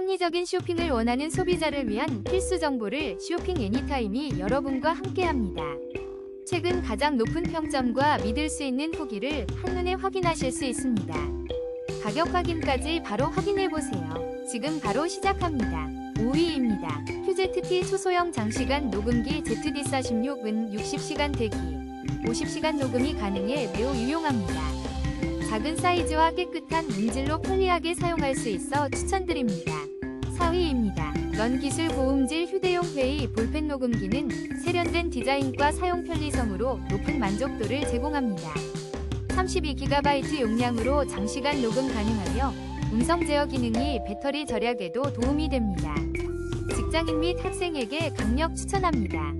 합리적인 쇼핑을 원하는 소비자를 위한 필수 정보를 쇼핑 애니타임이 여러분과 함께합니다. 최근 가장 높은 평점과 믿을 수 있는 후기를 한눈에 확인하실 수 있습니다. 가격 확인까지 바로 확인해보세요. 지금 바로 시작합니다. 5위입니다. QZT 초소형 장시간 녹음기 ZD46은 60시간 대기, 50시간 녹음이 가능해 매우 유용합니다. 작은 사이즈와 깨끗한 문질로 편리하게 사용할 수 있어 추천드립니다. 4위입니다. 런 기술 고음질 휴대용 회의 볼펜 녹음기는 세련된 디자인과 사용 편리성으로 높은 만족도를 제공합니다. 32GB 용량으로 장시간 녹음 가능하며 음성 제어 기능이 배터리 절약에도 도움이 됩니다. 직장인 및 학생에게 강력 추천합니다.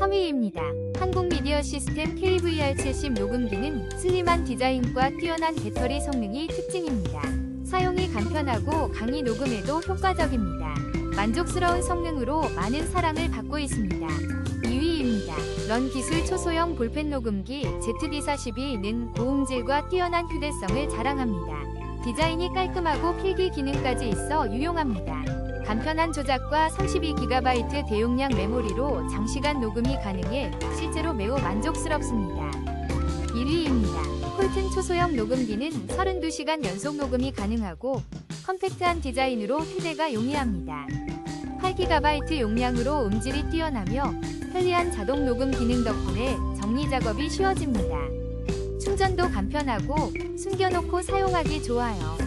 3위입니다. 한국 미디어 시스템 KVR70 녹음기는 슬림한 디자인과 뛰어난 배터리 성능이 특징입니다. 간편하고 강의 녹음에도 효과적입니다. 만족스러운 성능으로 많은 사랑을 받고 있습니다. 2위입니다. 런 기술 초소형 볼펜 녹음기 ZD42는 고음질과 뛰어난 휴대성을 자랑합니다. 디자인이 깔끔하고 필기 기능까지 있어 유용합니다. 간편한 조작과 32GB 대용량 메모리로 장시간 녹음이 가능해 실제로 매우 만족스럽습니다. 1위입니다. 콜튼 초소형 녹음기는 32시간 연속 녹음이 가능하고 컴팩트한 디자인으로 휴대가 용이합니다. 8GB 용량으로 음질이 뛰어나며 편리한 자동 녹음 기능 덕분에 정리 작업이 쉬워집니다. 충전도 간편하고 숨겨놓고 사용하기 좋아요.